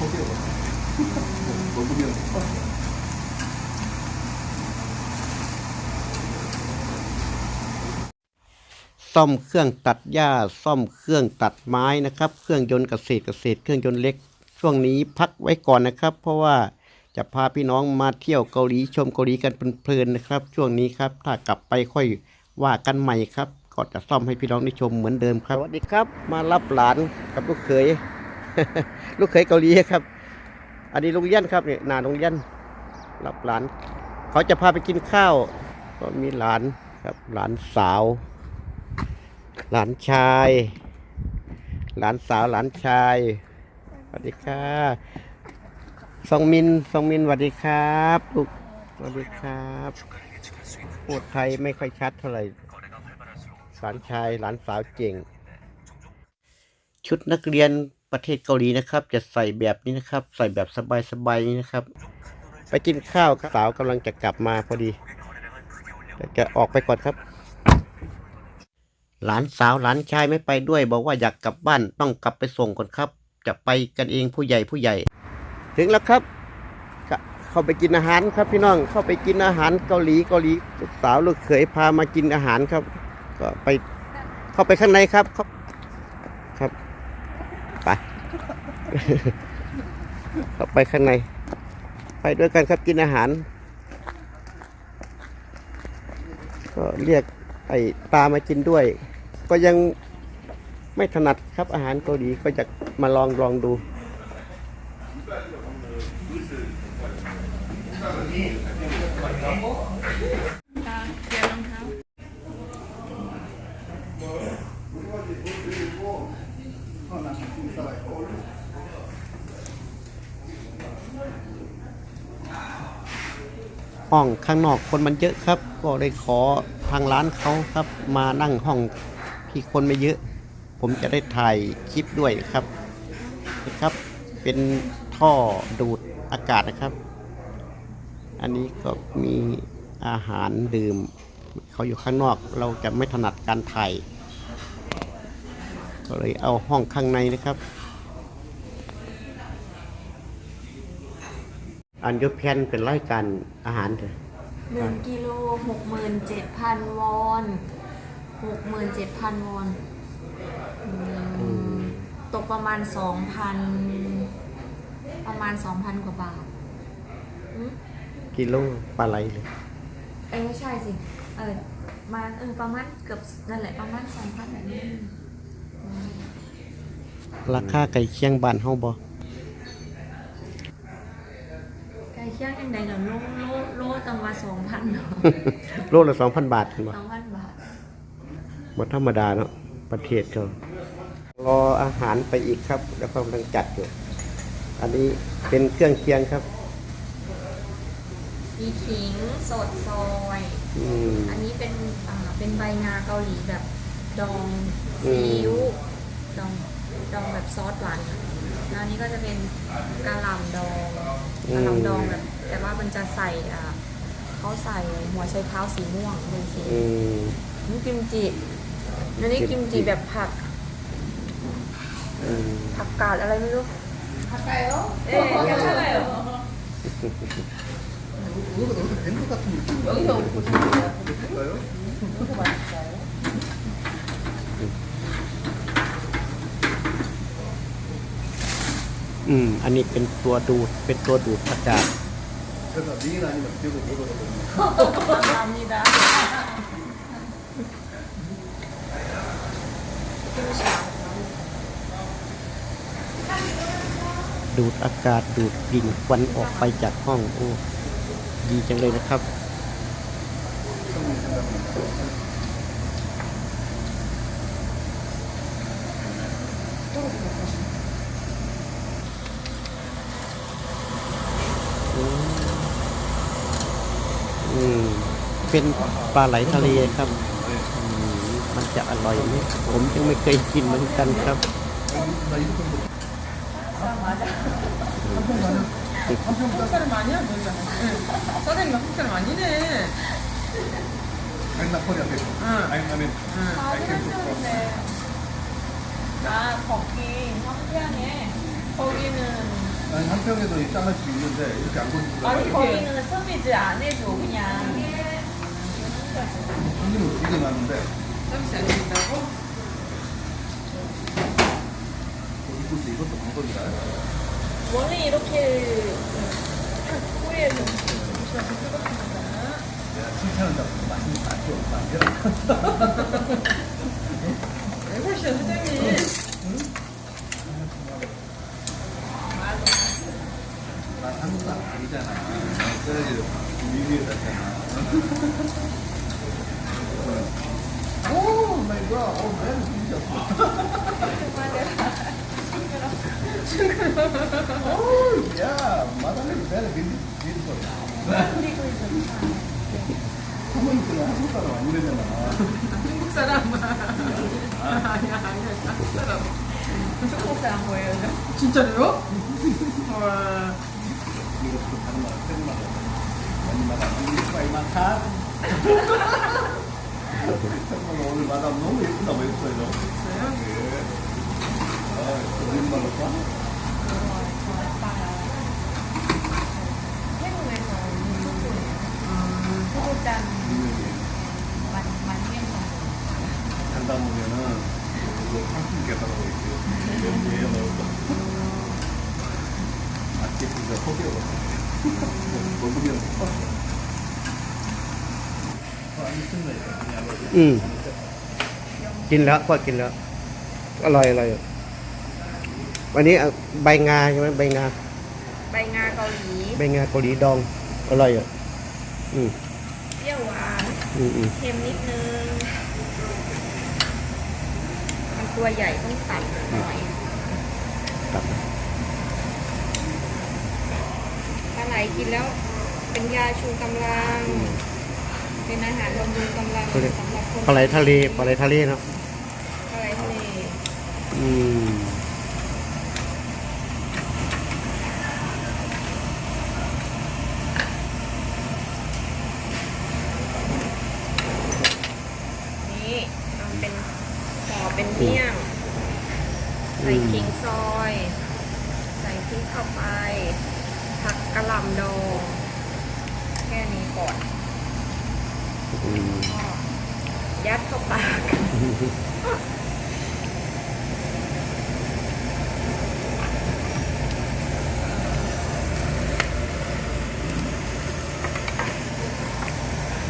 ซ่อมเครื่องตัดหญ้าซ่อมเครื่องตัดไม้นะครับ เครื่องยนต์เกษตรเกษตร เครื่องยนต์เล็ก ช่วงนี้พักไว้ก่อนนะครับ เพราะว่าจะพาพี่น้องมาเที่ยวเกาหลีชมเกาหลีกันเพลินๆนะครับ ช่วงนี้ครับถ้ากลับไปค่อยว่ากันใหม่ครับก็จะซ่อมให้พี่น้องได้ชมเหมือนเดิมครับสวัสดีครับ มารับหลานกับลูกเขย ลูกเขยเกาหลีครับ อันนี้ลุงเยันครับเนี่ยนาลุงเยันรับหลาน เขาจะพาไปกินข้าว ก็มีหลานครับ หลานสาว หลานชาย หลานสาวหลานชายสวัสดีค่ะซองมินซองมินสวัสดีครับลูกสวัสดีครับพูดไทยไม่ค่อยชัดเท่าไหร่หลานชายหลานสาวเก่ง ชุดนักเรียน ประเทศเกาหลีนะครับ จะใส่แบบนี้นะครับ ใส่แบบสบายๆนี้นะครับ ไปกินข้าวครับสาวกำลังจะกลับมาพอดีจะออกไปก่อนครับ หลานสาวหลานชายไม่ไปด้วย บอกว่าอยากกลับบ้านต้องกลับไปส่งก่อนครับ จะไปกันเองผู้ใหญ่ผู้ใหญ่ ถึงแล้วครับ เข้าไปกินอาหารครับพี่น้องเข้าไปกินอาหารเกาหลีเกาหลีสาวลูกเขยพามากินอาหารครับ ก็ไปเข้าไปข้างในครับครับครับไป เข้าไปข้างใน ไปด้วยกันครับกินอาหาร ก็เรียกไอ้ปลามากินด้วย ก็ยังไม่ถนัดครับอาหารเกาหลีก็จะมาลองลองดู ตาเปลี่ยนรองเท้า ห้องข้างนอกคนมันเยอะครับ ก็เลยขอทางร้านเขาครับ มานั่งห้องที่คนไม่เยอะ ผมจะได้ถ่ายคลิปด้วยครับนะครับ เป็นท่อดูดอากาศนะครับ อันนี้ก็มีอาหารดื่ม เขาอยู่ข้างนอกเราจะไม่ถนัดการถ่ายก็เลยเอาห้องข้างในนะครับ อันยศแพนเป็นรายการอาหารเถอะหนึ่งกิโลหกหมื่นเจ็ดพันวอนหกหมื่นเจ็ดพันวอนอืมตกประมาณสองพันประมาณสองพันกว่าบาทอืมกิโลปลาไหลเลยเอ้ยไม่ใช่สิ เออมาเออประมาณเกือบนั่นแหละประมาณสองพันแบบนี้อืมราคาไก่เคียงบ้านเฮาบ่ ไก่เคี่ยงยังไงเนาะโลโลโลตังว่าสองพันเนาะโลละสองพันบาทเห็นบ่สองพันบาทบ่ธรรมดาเนาะประเทศเขารออาหารไปอีกครับแล้วก็กำลังจัดอยู่ อันนี้เป็นเครื่องเคียงครับ มีขิงสดซอยอืม อันนี้เป็นอ่าเป็นใบงาเกาหลีแบบดองอืซีม อิ๊วดองดองแบบซอสหวานแล้วอันนี้ก็จะเป็นกะหล่ำดองกะหล่ำดองแบบแต่ว่ามันจะใส่อ่า เขาใส่หัวไชเท้าสีม่วงเป็นสี อืม นี่กิมจิอันนี้ กิ กิ ม ม จิ จิแบบผัก อืม ผักกาดอะไรไม่รู้ผักไก่เหรอเอ๊ะแค่ใช่เหรอ 밴드 같은 느낌. 볼까요? อืม อันนี้เป็นตัวดูด เป็นตัวดูดอากาศ 제가 미인 아니면 기억을 못 얻었거든요. 감사합니다. ดูดอากาศดูดกลิ่นควันออกไปจากห้อง โอ้ ดีจังเลยนะครับ อื เป็นปลาไหลทะเลครับอืมมันจะอร่อยไหมผมยังไม่เคยกินเหมือนกันครับ 나 이거 좀 한국사람 아니야? 너희가? 응. 선생님 한국사람 아니네. 아니 나 코리아 백. 응. 아니 나는 I came to from. 아, 거기 성피안에 거기는 아니 한평에도 이 장아찌 있는데 이렇게 안 건드려. 아니, 거기는 서비스 안 해줘 그냥 손님은 되게 많은데 서비스 안 꿀때 이것도 방법이다. 원래 이렇게 코리에서 내가 칭찬한다고 맛있는 거 아쉬워. 왜 그러시죠, 사장님? 난 한국 사람 아니잖아. 그래야지 리뷰에 놨잖아. 진짜로요? 와. 이거 다른 말, 다른 말. 많이 말아. 이만 가. 오늘 마담 너무 예쁘다 보였어요. 저요? 예. 아, 정말 오빠? 태국에서 보면은 그 한국 계산하고 있고요. 예, 넣을까? 맛있게 진짜 포기하고. 먹으면 퍼져. อืมกินแล้วก็กินแล้ว อร่อยอร่อยวันนี้เอาใบงาใช่ไหมใบงา ใบงาเกาหลี ใบงาเกาหลีดอง อร่อยอะอืมเปรี้ยวหวานอืมอืมเค็มนิดนึง มันตัวใหญ่ต้องตัดหน่อยครับปลาไหลกินแล้ว เป็นยาชูกำลัง เป็นอาหารบำรุงกำลังเขาเรียกสำหรับคนปลาไหลทะเลปลาไหลทะเลเนาะปลาไหลทะเลอืมนี่ทำเป็นห่อเป็นเมี่ยง ใส่ขิงซอย ใส่พริกเข้าไป ผักกะหล่ำดองแค่นี้ก่อนอืมก็ ยัดเข้าปาก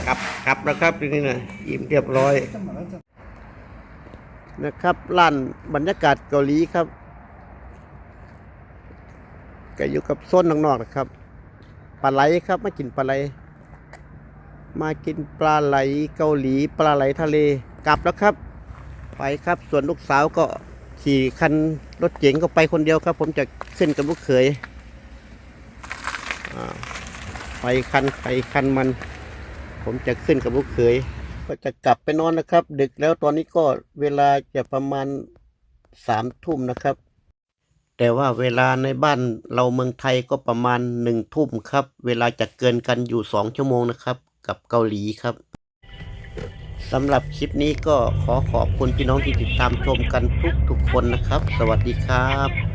กลับกลับนะครับทีนี้นะอิ่มเรียบร้อย นะครับลั่นบรรยากาศเกาหลีครับก็อยู่กับโซนนอกๆนะครับปลาไหลครับมากินปลาไหล มากินปลาไหลเกาหลีปลาไหลทะเลกลับแล้วครับ ไปครับส่วนลูกสาวก็ขี่คันรถเก๋งก็ไปคนเดียวครับ ผมจะขึ้นกับลูกเขยไปคันไปคันมัน ผมจะขึ้นกับลูกเขยก็จะกลับไปนอนนะครับ ดึกแล้วตอนนี้ก็เวลาจะประมาณสามทุ่มนะครับ แต่ว่าเวลาในบ้านเราเมืองไทยก็ประมาณหนึ่งทุ่มครับ เวลาจะเกินกันอยู่สองชั่วโมงนะครับ กับเกาหลีครับสำหรับคลิปนี้ก็ขอขอบคุณพี่น้องที่ติดตามชมกันทุกทุกคนนะครับ สวัสดีครับ